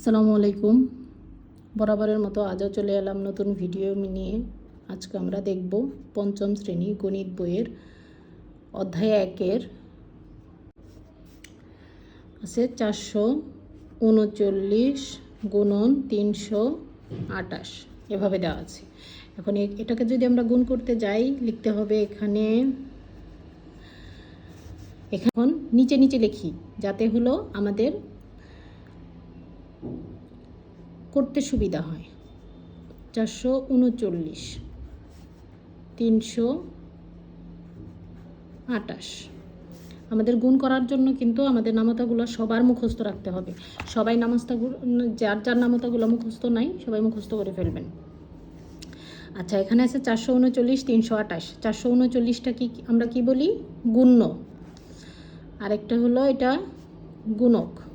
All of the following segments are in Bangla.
আসসালামু আলাইকুম। বরাবরের মতো আজও চলে এলাম নতুন ভিডিও নিয়ে। আজকে আমরা দেখব পঞ্চম শ্রেণি গণিত বইয়ের অধ্যায় একের আছে চারশো উনচল্লিশ গুণন তিনশো আটাশ। এভাবে দেওয়া আছে। এখন এটাকে যদি আমরা গুণ করতে যাই, লিখতে হবে এখানে এখন নিচে নিচে লিখি, যাতে হলো আমাদের করতে সুবিধা হয়। চারশো উনচল্লিশ। তিনশো আটাশ আমাদের গুণ করার জন্য কিন্তু আমাদের নামতাগুলো সবার মুখস্থ রাখতে হবে। সবাই নামস্তাগুলো যার যার নামতাগুলো মুখস্থ নাই, সবাই মুখস্থ করে ফেলবেন। আচ্ছা এখানে আছে চারশো উনচল্লিশ, তিনশো আটাশ চারশো উনচল্লিশটা কি, আমরা কি বলি? গুণ্য। আরেকটা হলো এটা গুণক।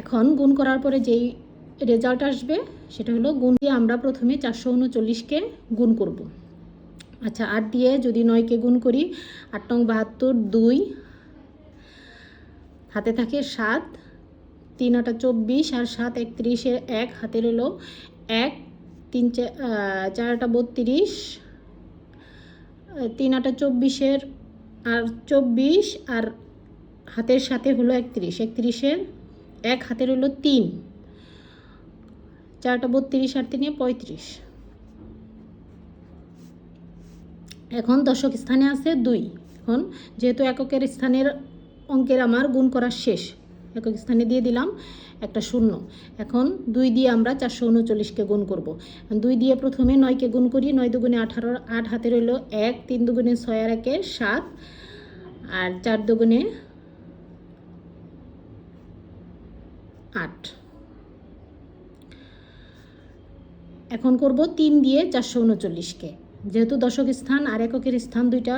এখন গুণ করার পরে যেই রেজাল্ট আসবে, সেটা হলো গুণ দিয়ে আমরা প্রথমে চারশো উনচল্লিশকে গুণ করব। আচ্ছা আট দিয়ে যদি নয়কে গুণ করি, আট নং বাহাত্তর, দুই। হাতে থাকে সাত। তিন আটা চব্বিশ আর সাত একত্রিশে এক হাতে রইল এক। তিন চার আটা বত্রিশ। তিন আটা চব্বিশের আর চব্বিশ আর হাতের সাথে হলো একত্রিশ। একত্রিশের এক হাতে রইল তিন। চারটা বত্রিশ আর তিনে, পঁয়ত্রিশ। এখন দশক স্থানে আছে দুই। এখন যেহেতু এককের স্থানের অঙ্কের আমার গুণ করা শেষ, একক স্থানে দিয়ে দিলাম একটা শূন্য। এখন দুই দিয়ে আমরা চারশো উনচল্লিশকে গুণ করব। দুই দিয়ে প্রথমে নয়কে গুণ করি, নয় দুগুণে আঠারো, আট হাতে রইল এক, তিন দুগুণে ছয় আর একে সাত, আর চার দুগুণে আট। এখন করব তিন দিয়ে চারশো উনচল্লিশকে। যেহেতু দশক স্থান আর এককের স্থান দুইটা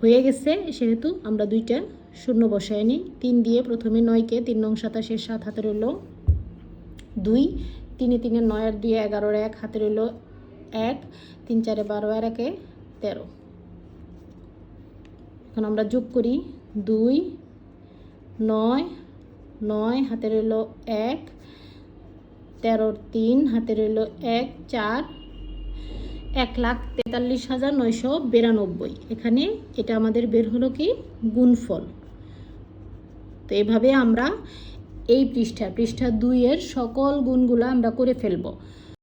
হয়ে গেছে, সেহেতু আমরা দুইটা শূন্য বসায় নিই। তিন দিয়ে প্রথমে নয়কে তিন নং সাতাশের সাত হাতে রইল দুই, তিনে তিনে নয় আর দুই এগারোর এক হাতে রইল এক, তিন চারে বারো আর একে তেরো। এখন আমরা যোগ করি দুই, নয় নয় হাতে রইল এক। তেরোর তিন হাতে রইল এক, চার। এক লাখ তেতাল্লিশ হাজার নয়শো বিরানব্বই। এখানে এটা আমাদের বের হলো কি? গুণফল। তো এভাবে আমরা এই পৃষ্ঠা পৃষ্ঠা দুইয়ের সকল গুণগুলো আমরা করে ফেলব।